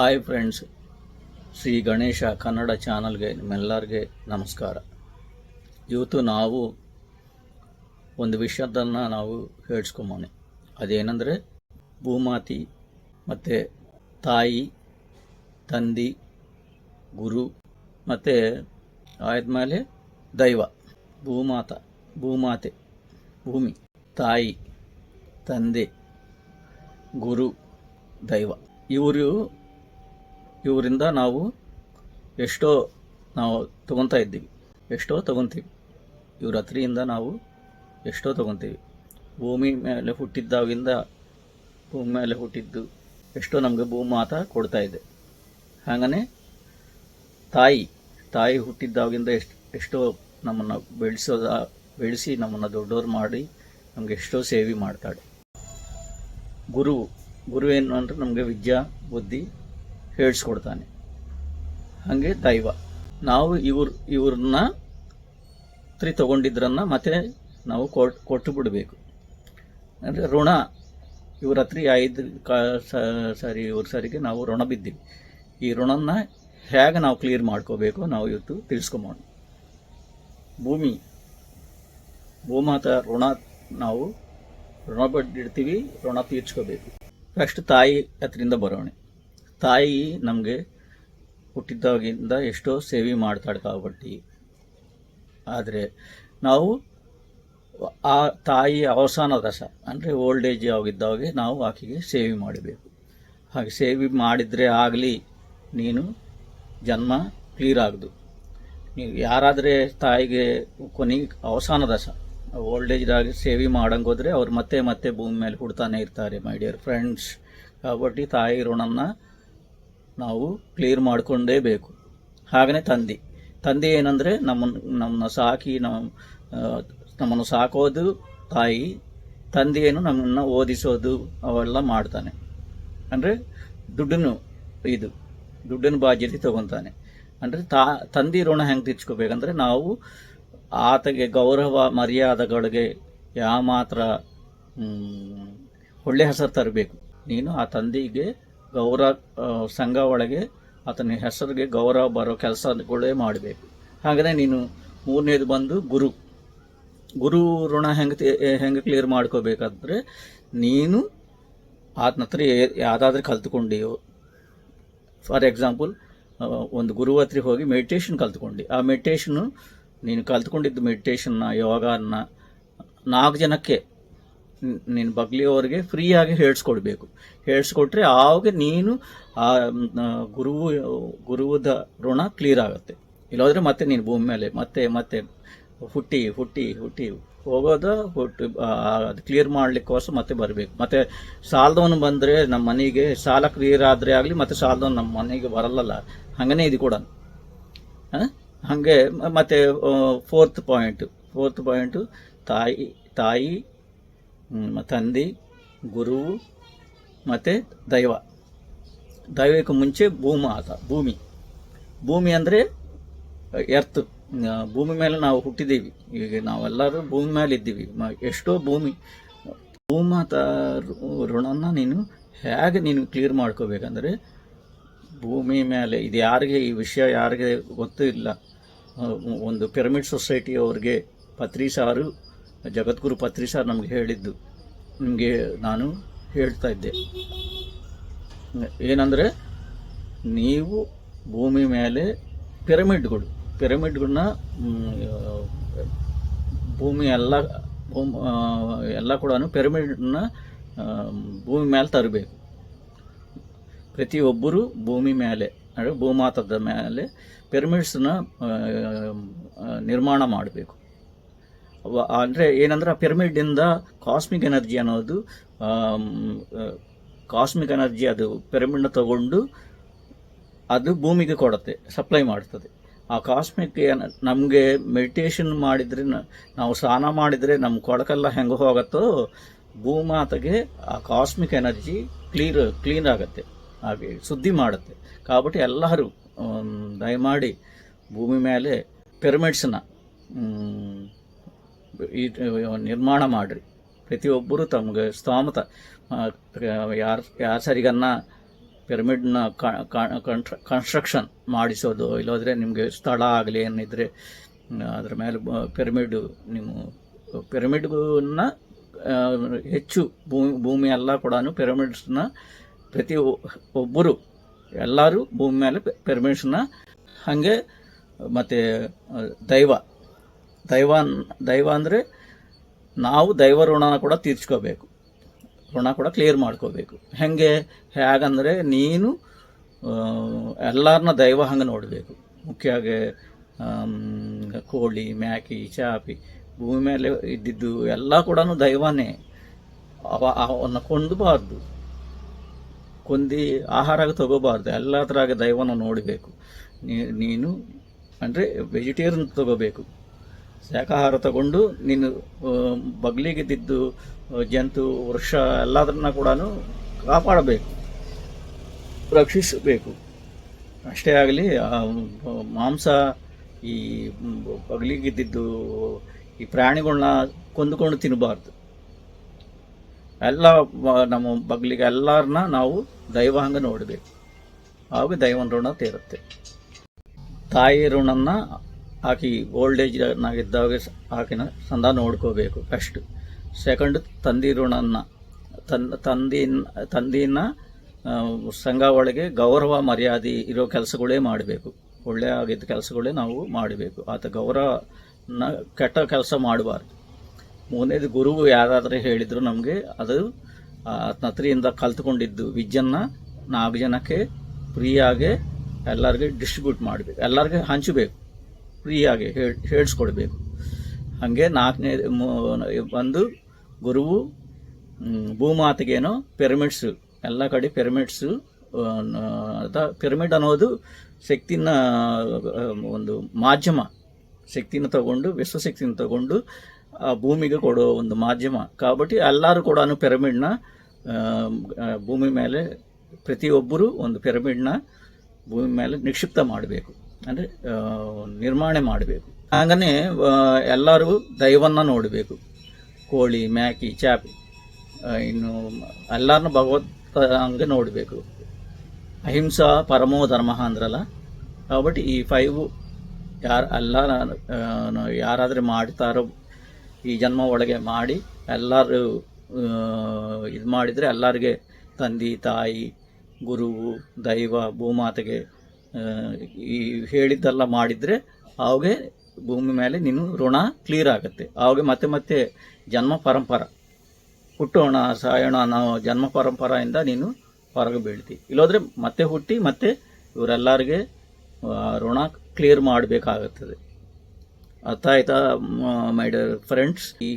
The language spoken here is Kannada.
ಹಾಯ್ ಫ್ರೆಂಡ್ಸ್ ಶ್ರೀ ಗಣೇಶ ಕನ್ನಡ ಚಾನಲ್ಗೆ ನಿಮ್ಮೆಲ್ಲರಿಗೆ ನಮಸ್ಕಾರ. ಇವತ್ತು ನಾವು ಒಂದು ವಿಷಯದನ್ನು ನಾವು ಹೇಳ್ಸ್ಕೊಂಬೋಣೆ. ಅದೇನೆಂದರೆ ಭೂಮಾತಿ ಮತ್ತು ತಾಯಿ, ತಂದೆ, ಗುರು ಮತ್ತು ಆದ್ಮೇಲೆ ದೈವ. ಭೂಮಾತ, ಭೂಮಾತೆ, ಭೂಮಿ, ತಾಯಿ, ತಂದೆ, ಗುರು, ದೈವ. ಇವರು ಇವರಿಂದ ನಾವು ಎಷ್ಟೋ ನಾವು ತಗೊತಾ ಇದ್ದೀವಿ. ಎಷ್ಟೋ ತಗೊತೀವಿ. ಇವ್ರ ಹತ್ರಿಯಿಂದ ನಾವು ಎಷ್ಟೋ ತಗೊತೀವಿ. ಭೂಮಿ ಮೇಲೆ ಹುಟ್ಟಿದ್ದಾಗಿಂದ ಭೂಮಿ ಮೇಲೆ ಹುಟ್ಟಿದ್ದು ಎಷ್ಟೋ ನಮಗೆ ಭೂಮಾತ ಕೊಡ್ತಾ ಇದೆ. ಹಾಗನೇ ತಾಯಿ ತಾಯಿ ಹುಟ್ಟಿದ್ದಾಗಿಂದ ಎಷ್ಟು, ಎಷ್ಟೋ ನಮ್ಮನ್ನು ಬೆಳೆಸೋದ, ಬೆಳೆಸಿ ನಮ್ಮನ್ನು ದೊಡ್ಡವ್ರು ಮಾಡಿ ನಮಗೆ ಎಷ್ಟೋ ಸೇವೆ ಮಾಡ್ತಾಳೆ. ಗುರು ಗುರು ಏನು ಅಂದರೆ ನಮಗೆ ವಿದ್ಯಾ, ಬುದ್ಧಿ ಹೇಳಿಸ್ಕೊಡ್ತಾನೆ. ಹಾಗೆ ದೈವ. ನಾವು ಇವ್ರ ಇವ್ರನ್ನ ತ್ರಿ ತಗೊಂಡಿದ್ರನ್ನ ಮತ್ತೆ ನಾವು ಕೊಟ್, ಕೊಟ್ಟು ಬಿಡಬೇಕು. ಅಂದರೆ ಋಣ, ಇವ್ರ ಹತ್ರ ಐದು ಕಾ ಸರಿ, ಇವ್ರ ಸರಿಗೆ ನಾವು ಋಣ ಬಿದ್ದೀವಿ. ಈ ಋಣನ ಹೇಗೆ ನಾವು ಕ್ಲಿಯರ್ ಮಾಡ್ಕೋಬೇಕು ನಾವು ಇವತ್ತು ತಿಳಿಸ್ಕೊಂಬೋಣ ಭೂಮಿ, ಭೂಮಾತ ಋಣ ನಾವು ಋಣ ಬಡ್ಡಿಡ್ತೀವಿ ಋಣ ತೀರ್ಸ್ಕೋಬೇಕು. ಫಸ್ಟ್ ತಾಯಿ ಹತ್ರಿಂದ ಬರೋಣ. ತಾಯಿ ನಮಗೆ ಹುಟ್ಟಿದ್ದಾಗಿಂದ ಎಷ್ಟೋ ಸೇವೆ ಮಾಡ್ತಾಳೆ కాబట్టి ಆದರೆ ನಾವು ಆ ತಾಯಿ ಅವಸಾನ ದಶ ಅಂದರೆ ಓಲ್ಡ್ ಏಜ್ ಆಗಿದ್ದಾಗೆ ನಾವು ಆಕೆಗೆ ಸೇವೆ ಮಾಡಬೇಕು ಹಾಗೆ ಸೇವೆ ಮಾಡಿದರೆ ಆಗಲಿ ನೀನು ಜನ್ಮ ಕ್ಲಿಯರ್ ಆಗದು ನೀವು ಯಾರಾದರೆ ತಾಯಿಗೆ ಕೊನೆಗೆ ಅವಸಾನ ದಶ ಓಲ್ಡ್ ಏಜ್ದಾಗಿ ಸೇವೆ ಮಾಡಂಗೆ ಹೋದರೆ ಅವ್ರು ಮತ್ತೆ ಮತ್ತೆ ಭೂಮಿ ಮೇಲೆ ಹುಡ್ತಾನೆ ಇರ್ತಾರೆ ಮೈ ಡಿಯರ್ ಫ್ರೆಂಡ್ಸ್ కాబట్టి ತಾಯಿ ಋಣನ ನಾವು ಕ್ಲಿಯರ್ ಮಾಡಿಕೊಂಡೇ ಬೇಕು. ಹಾಗೆಯೇ ತಂದೆ. ತಂದೆ ಏನಂದರೆ ನಮ್ಮನ್ನು ನಮ್ಮನ್ನು ಸಾಕಿ ನಮ್ಮ ನಮ್ಮನ್ನು ಸಾಕೋದು ತಾಯಿ, ತಂದೆಯನ್ನು ನಮ್ಮನ್ನು ಓದಿಸೋದು ಅವೆಲ್ಲ ಮಾಡ್ತಾನೆ. ಅಂದರೆ ದುಡ್ಡನ್ನು ಇದು ದುಡ್ಡಿನ ಬಾಧ್ಯತೆ ತಗೊತಾನೆ. ಅಂದರೆ ತಾ, ತಂದೆ ಋಣ ಹೆಂಗೆ ತೀರ್ಚ್ಕೋಬೇಕಂದ್ರೆ ನಾವು ಆತಗೆ ಗೌರವ ಮರ್ಯಾದೆಗಳಿಗೆ ಯಾವ ಮಾತ್ರ ಒಳ್ಳೆ ಹೆಸರು ತರಬೇಕು. ನೀನು ಆ ತಂದೆಗೆ ಗೌರವ ಸಂಘ ಒಳಗೆ ಆತನ ಹೆಸರಿಗೆ ಗೌರವ ಬರೋ ಕೆಲಸಗಳೇ ಮಾಡಬೇಕು. ಹಾಗೆ ನೀನು ಮೂರನೇದು ಬಂದು ಗುರು. ಗುರು ಋಣ ಹೆಂಗೆ ಹೆಂಗೆ ಕ್ಲಿಯರ್ ಮಾಡ್ಕೋಬೇಕಾದ್ರೆ ನೀನು ಆತನ ಹತ್ರ ಯಾವುದಾದ್ರೂ ಕಲ್ತ್ಕೊಂಡಿಯೋ. ಫಾರ್ ಎಕ್ಸಾಂಪಲ್ ಒಂದು ಗುರು ಹತ್ರ ಹೋಗಿ ಮೆಡಿಟೇಷನ್ ಕಲ್ತ್ಕೊಂಡು. ಆ ಮೆಡಿಟೇಷನು ನೀನು ಕಲ್ತ್ಕೊಂಡಿದ್ದು ಮೆಡಿಟೇಷನ್ನ ಯೋಗನ ನಾಲ್ಕು ಜನಕ್ಕೆ ನಿನ್ನ ಬಗ್ಲಿಯವರಿಗೆ ಫ್ರೀಯಾಗಿ ಹೇಳಿಸ್ಕೊಡ್ಬೇಕು ಹೇಳಿಸ್ಕೊಟ್ರೆ ಆವಾಗ ನೀನು ಆ ಗುರುವು, ಗುರುವುದ ಋಣ ಕ್ಲಿಯರ್ ಆಗುತ್ತೆ. ಇಲ್ಲಾಂದರೆ ಮತ್ತೆ ನೀನು ಭೂಮಿ ಮೇಲೆ ಮತ್ತೆ ಮತ್ತೆ ಹುಟ್ಟಿ ಹುಟ್ಟಿ ಹುಟ್ಟಿ ಹೋಗೋದು ಹುಟ್ಟಿ ಅದು ಕ್ಲಿಯರ್ ಮಾಡ್ಲಿಕ್ಕೋಸ್ಕರ ಮತ್ತೆ ಬರಬೇಕು. ಮತ್ತೆ ಸಾಲದವನು ಬಂದರೆ ನಮ್ಮ ಮನೆಗೆ ಸಾಲ ಕ್ಲಿಯರ್ ಆದರೆ ಆಗಲಿ ಮತ್ತೆ ಸಾಲದವನು ನಮ್ಮ ಮನೆಗೆ ಬರಲ್ಲಲ್ಲ. ಹಾಗೇ ಇದು ಕೂಡ. ಹಾಗೆ ಮತ್ತೆ ಫೋರ್ತ್ ಪಾಯಿಂಟು ಫೋರ್ತ್ ಪಾಯಿಂಟು ತಾಯಿ ತಾಯಿ ತಂದೆ, ಗುರು, ಮತ್ತು ದೈವ. ದೈವಕ್ಕೆ ಮುಂಚೆ ಭೂಮಾತ ಭೂಮಿ. ಭೂಮಿ ಅಂದರೆ, ಎರ್ತ್. ಭೂಮಿ ಮೇಲೆ ನಾವು ಹುಟ್ಟಿದ್ದೀವಿ. ಈಗ ನಾವೆಲ್ಲರೂ ಭೂಮಿ ಮೇಲೆ ಇದ್ದೀವಿ ಎಷ್ಟೋ ಭೂಮಿ. ಭೂಮಾತ ಋಣನ ನೀನು ಹೇಗೆ ನೀನು ಕ್ಲಿಯರ್ ಮಾಡ್ಕೋಬೇಕಂದ್ರೆ, ಭೂಮಿ ಮೇಲೆ, ಇದು ಯಾರಿಗೆ, ಈ ವಿಷಯ ಯಾರಿಗೆ ಗೊತ್ತೂ ಇಲ್ಲ ಒಂದು ಪಿರಮಿಡ್ ಸೊಸೈಟಿ ಅವ್ರಿಗೆ ಪತ್ರಿ ಸಾರು ಜಗದ್ಗುರು ಪತ್ರಿ ಸರ್ ನಮಗೆ ಹೇಳಿದ್ದು. ನಿಮಗೆ ನಾನು ಹೇಳ್ತಾ ಇದ್ದೆ. ಏನಂದರೆ, ನೀವು ಭೂಮಿ ಮೇಲೆ ಪಿರಮಿಡ್ಗಳು ಪಿರಮಿಡ್ಗಳನ್ನ ಭೂಮಿ ಎಲ್ಲ ಭೂಮಿ ಎಲ್ಲ ಕೂಡ ಪಿರಮಿಡ್ನ ಭೂಮಿ ಮೇಲೆ ತರಬೇಕು. ಪ್ರತಿಯೊಬ್ಬರು ಭೂಮಿ ಮೇಲೆ ಅಂದರೆ ಭೂಮಾತದ ಮೇಲೆ ಪಿರಮಿಡ್ಸನ್ನ ನಿರ್ಮಾಣ ಮಾಡಬೇಕು. ಅಂದರೆ ಏನಂದ್ರೆ ಪಿರಮಿಡಿಂದ ಕಾಸ್ಮಿಕ್ ಎನರ್ಜಿ ಅನ್ನೋದು ಕಾಸ್ಮಿಕ್ ಎನರ್ಜಿ ಅದು ಪಿರಮಿಡ್ನ ತಗೊಂಡು ಅದು ಭೂಮಿಗೆ ಕೊಡುತ್ತೆ ಸಪ್ಲೈ ಮಾಡ್ತದೆ. ಆ ಕಾಸ್ಮಿಕ್ ಏನ, ನಮಗೆ ಮೆಡಿಟೇಷನ್ ಮಾಡಿದ್ರೆ ನಾವು ಸ್ನಾನ ಮಾಡಿದರೆ ನಮ್ಮ ಕೊಳಕೆಲ್ಲ ಹೆಂಗೆ ಹೋಗುತ್ತೋ, ಭೂಮಾತೆಗೆ ಆ ಕಾಸ್ಮಿಕ್ ಎನರ್ಜಿ ಕ್ಲೀರ್ ಕ್ಲೀನ್ ಆಗುತ್ತೆ, ಹಾಗೆ ಸುದ್ದಿ ಮಾಡುತ್ತೆ. ಕಾಬಟ್ಟಿ ಎಲ್ಲರೂ ದಯಮಾಡಿ ಭೂಮಿ ಮೇಲೆ ಪಿರಮಿಡ್ಸ್ನ ಈ ನಿರ್ಮಾಣ ಮಾಡಿರಿ. ಪ್ರತಿಯೊಬ್ಬರು ತಮಗೆ ಸ್ತೋಮತ ಯಾರು ಯಾರು ಸರಿಗನ್ನ ಪಿರಮಿಡ್ನ ಕನ್ಸ್ಟ್ರಕ್ಷನ್ ಮಾಡಿಸೋದು, ಇಲ್ಲೋದ್ರೆ ನಿಮಗೆ ಸ್ಥಳ ಆಗಲಿ ಏನಿದ್ರೆ ಅದ್ರ ಮೇಲೆ ಪಿರಮಿಡ್ ನೀವು ಪಿರಮಿಡ್ನ ಹೆಚ್ಚು ಭೂಮಿ ಭೂಮಿ ಎಲ್ಲ ಕೂಡ ಪಿರಮಿಡ್ಸ್ನ ಪ್ರತಿ ಒಬ್ಬರು, ಎಲ್ಲರೂ ಭೂಮಿ ಮೇಲೆ ಪಿರಮಿಡ್ಸ್ನ ಹಾಗೆ ಮತ್ತು ದೈವ ದೈವ ದೈವ ಅಂದರೆ ನಾವು ದೈವ ಋಣನ ಕೂಡ ತೀರ್ಚ್ಕೋಬೇಕು ಋಣ ಕೂಡ ಕ್ಲಿಯರ್ ಮಾಡ್ಕೋಬೇಕು. ಹೆಂಗೆ? ಹೇಗಂದರೆ ನೀನು ಎಲ್ಲರನ್ನ ದೈವ ಹಂಗೆ ನೋಡಬೇಕು. ಮುಖ್ಯವಾಗಿ ಕೋಳಿ, ಮ್ಯಾಕಿ, ಚಾಪಿ, ಭೂಮಿ ಮೇಲೆ ಇದ್ದಿದ್ದು ಎಲ್ಲ ಕೂಡ ದೈವನೇ. ಅವ, ಅವನ್ನ ಕೊಂದಬಾರ್ದು ಕೊಂದಿ ಆಹಾರ ತಗೋಬಾರ್ದು. ಎಲ್ಲದ್ರಾಗ ದೈವನ ನೋಡಬೇಕು. ನೀನು ಅಂದರೆ ವೆಜಿಟೇರಿಯನ್ ತಗೋಬೇಕು. ಶಾಖಾಹಾರ ತಗೊಂಡು ನೀನು ಬಗ್ಲಿಗೆ ಬಿದ್ದು ಜಂತು, ವೃಕ್ಷ ಎಲ್ಲದನ್ನ ಕೂಡ ಕಾಪಾಡಬೇಕು. ರಕ್ಷಿಸಬೇಕು. ಅಷ್ಟೇ ಆಗಲಿ ಮಾಂಸ, ಈ ಬಗ್ಲಿಗಿದ್ದಿದ್ದು ಈ ಪ್ರಾಣಿಗಳನ್ನ ಕೊಂದುಕೊಂಡು ತಿನ್ನಬಾರ್ದು ಎಲ್ಲ ನಮ್ಮ ಬಗ್ಲಿಗೆ ಎಲ್ಲರನ್ನ ನಾವು ದೈವ ಹಂಗೆ ನೋಡಬೇಕು. ಆಗ ದೈವನ ಋಣ ತೀರುತ್ತೆ. ತಾಯಿ ಋಣನ್ನ ಆಕಿ ಓಲ್ಡ್ ಏಜ್ನಾಗಿದ್ದಾಗ ಆಕಿನ ಸಂದ ನೋಡ್ಕೋಬೇಕು ಫಸ್ಟ್ ಸೆಕೆಂಡ್ ತಂದಿ ಋಣನ್ನ ತನ್ನ ತಂದಿನ ತಂದಿನ ಸಂಘ ಒಳಗೆ ಗೌರವ ಮರ್ಯಾದೆ ಇರೋ ಕೆಲಸಗಳೇ ಮಾಡಬೇಕು. ಒಳ್ಳೆ ಆಗಿದ್ದ ಕೆಲಸಗಳೇ ನಾವು ಮಾಡಬೇಕು. ಆತ ಗೌರವನ ಕೆಟ್ಟ ಕೆಲಸ ಮಾಡಬಾರ್ದು. ಮೂರನೇದು ಗುರು ಯಾರಾದರೂ ಹೇಳಿದ್ರು ನಮಗೆ ಅದು ಆತ್ಮತ್ರಿಯಿಂದ ಕಲ್ತ್ಕೊಂಡಿದ್ದು ವಿದ್ಯನ್ನ ನಾಲ್ಕು ಜನಕ್ಕೆ ಫ್ರೀಯಾಗಿ ಎಲ್ಲರಿಗೆ ಡಿಸ್ಟ್ರಿಬ್ಯೂಟ್ ಮಾಡಬೇಕು. ಎಲ್ಲರಿಗೆ ಹಂಚಬೇಕು. ಫ್ರೀಯಾಗಿ ಹೇಳಿ ಹೇಳಿಸ್ಕೊಡ್ಬೇಕು. ಹಾಗೆ ನಾಲ್ಕನೇ ಒಂದು ಗುರುವು ಭೂಮಾತೆಗೇನು ಪಿರಮಿಡ್ಸು, ಎಲ್ಲ ಕಡೆ ಪಿರಮಿಡ್ಸು ಪಿರಮಿಡ್ ಅನ್ನೋದು ಶಕ್ತಿನ ಒಂದು ಮಾಧ್ಯಮ, ಶಕ್ತಿನ ತಗೊಂಡು, ವಿಶ್ವಶಕ್ತಿನ ತಗೊಂಡು ಆ ಭೂಮಿಗೆ ಕೊಡೋ ಒಂದು ಮಾಧ್ಯಮ. ಕಾಬಟ್ಟಿ ಎಲ್ಲರೂ ಕೂಡ ಪಿರಮಿಡ್ನ ಭೂಮಿ ಮೇಲೆ ಪ್ರತಿಯೊಬ್ಬರು ಒಂದು ಪಿರಮಿಡ್ನ ಭೂಮಿ ಮೇಲೆ ನಿಕ್ಷಿಪ್ತ ಮಾಡಬೇಕು. ಅಂದರೆ ನಿರ್ಮಾಣ ಮಾಡಬೇಕು ಹಾಗನೇ ಆ, ಎಲ್ಲರೂ ದೈವನ್ನ ನೋಡಬೇಕು ಕೋಳಿ ಮ್ಯಾಕಿ ಚಾಪಿ ಆ, ಇನ್ನು ಎಲ್ಲರನ್ನೂ ಭಗವತ್ ಹಂಗೆ ನೋಡಬೇಕು ಅಹಿಂಸಾ ಪರಮೋ ಧರ್ಮ ಅಂದ್ರಲ್ಲ కాబట్టి ಈ ಫೈವ್ ಯಾರು ಎಲ್ಲ ಯಾರಾದರೂ ಮಾಡ್ತಾರೋ ಈ ಜನ್ಮ ಒಳಗೆ ಮಾಡಿ ಎಲ್ಲರೂ ಇದು ಮಾಡಿದರೆ ಎಲ್ಲರಿಗೆ ತಂದೆ ತಾಯಿ ಗುರುವು ದೈವ ಭೂಮಾತೆಗೆ ಆ, ಈ ಹೇಳಿದ್ದೆಲ್ಲ ಮಾಡಿದರೆ ಅವಾಗೆ ಭೂಮಿ ಮೇಲೆ ನೀನು ಋಣ ಕ್ಲಿಯರ್ ಆಗುತ್ತೆ. ಅವಾಗೆ ಮತ್ತೆ ಮತ್ತೆ ಜನ್ಮ ಪರಂಪರ. ಹುಟ್ಟೋಣ, ಸಾಯೋಣ, ನಾವು ಜನ್ಮ ಪರಂಪರೆಯಿಂದ ನೀನು ಹೊರಗೆ ಬೀಳ್ತಿ. ಇಲ್ಲೋದ್ರೆ ಮತ್ತೆ ಹುಟ್ಟಿ ಮತ್ತೆ ಇವರೆಲ್ಲರಿಗೆ ಋಣ ಕ್ಲಿಯರ್ ಮಾಡಬೇಕಾಗುತ್ತದೆ. ಅರ್ಥ ಆಯ್ತಾ, ಮೈ ಡಿಯರ್ ಫ್ರೆಂಡ್ಸ್ ಈ